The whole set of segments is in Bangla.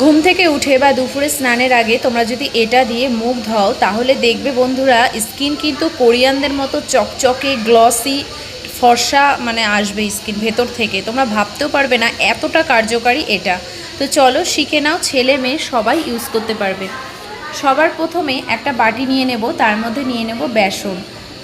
ঘুম থেকে উঠে বা দুপুরে স্নানের আগে তোমরা যদি এটা দিয়ে মুখ ধোও তাহলে দেখবে বন্ধুরা, স্কিন কিন্তু কোরিয়ানদের মতো চকচকে, গ্লসি ফর্সা মানে আসবে স্কিন ভেতর থেকে। তোমরা ভাবতেও পারবে না এতটা কার্যকারী এটা। তো চলো শিখে নাও, ছেলে মেয়ে সবাই ইউজ করতে পারবে। সবার প্রথমে একটা বাটি নিয়ে নেব, তার মধ্যে নিয়ে নেব বেসন।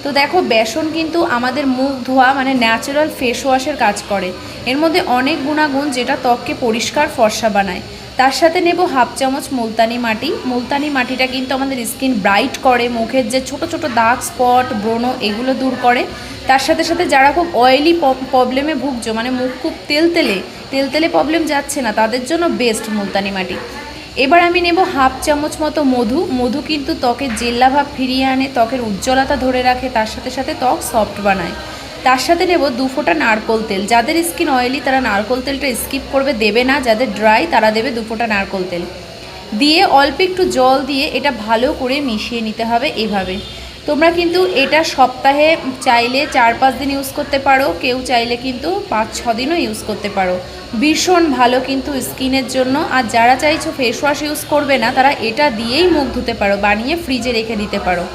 তো দেখো, বেসন কিন্তু আমাদের মুখ ধোয়া মানে ন্যাচারাল ফেস ওয়াশের কাজ করে। এর মধ্যে অনেক গুণাগুণ যেটা ত্বককে পরিষ্কার ফর্সা বানায়। তার সাথে নেব হাফ চামচ মুলতানি মাটি। মুলতানি মাটিটা কিন্তু আমাদের স্কিন ব্রাইট করে, মুখের যে ছোট ছোট দাগ স্পট, ব্রণ, এগুলো দূর করে। তার সাথে সাথে যারা খুব অয়েলি প্রবলেমে ভুগছো মানে মুখ খুব তেলতেলে তেলতেলে প্রবলেম যাচ্ছে না, তাদের জন্য বেস্ট মুলতানি মাটি। এবার আমি নেব হাফ চামচ মতো মধু। মধু কিন্তু ত্বকের জেল্লাভাব ফিরিয়ে আনে, ত্বকের উজ্জ্বলতা ধরে রাখে, তার সাথে সাথে ত্বক সফট বানায়। তার সাথে নেব দু ফোঁটা নারকোল তেল। যাদের স্কিন অয়েলি তারা নারকোল তেলটা স্কিপ করবে, দেবে না। যাদের ড্রাই তারা দেবে দু ফোঁটা নারকোল তেল। দিয়ে অল্প একটু জল দিয়ে এটা ভালো করে মিশিয়ে নিতে হবে এভাবে। তোমরা কিন্তু এটা সপ্তাহে চাইলে চার পাঁচ দিন ইউজ করতে পারো। কেউ চাইলে কিন্তু পাঁচ, ছ দিনও ইউজ করতে পারো। ভীষণ ভালো কিন্তু স্কিনের জন্য। আর যারা চাইছো ফেস ওয়াশ ইউজ করবে না, তারা এটা দিয়েই মুখ ধুতে পারো, বানিয়ে ফ্রিজে রেখে দিতে পারো।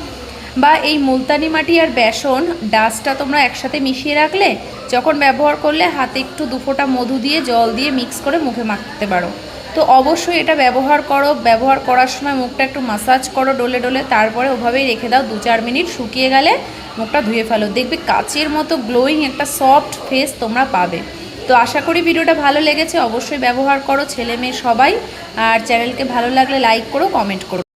বা এই মুলতানি মাটি আর বেসন ডাস্টটা তোমরা একসাথে মিশিয়ে রাখলে যখন ব্যবহার করলে হাতে একটু দুফোটা মধু দিয়ে জল দিয়ে মিক্স করে মুখে মাখতে পারো। তো অবশ্যই এটা ব্যবহার করো। ব্যবহার করার সময় মুখটা একটু মাসাজ করো ডলে ডলে, তারপরে ওভাবেই রেখে দাও দু চার মিনিট শুকিয়ে গেলে মুখটা ধুয়ে ফেলো। দেখবে কাচের মতো গ্লোয়িং একটা সফট ফেস তোমরা পাবে। তো আশা করি ভিডিওটা ভালো লেগেছে। অবশ্যই ব্যবহার করো ছেলে মেয়ে সবাই। আর চ্যানেলকে ভালো লাগলে লাইক করো কমেন্ট করো।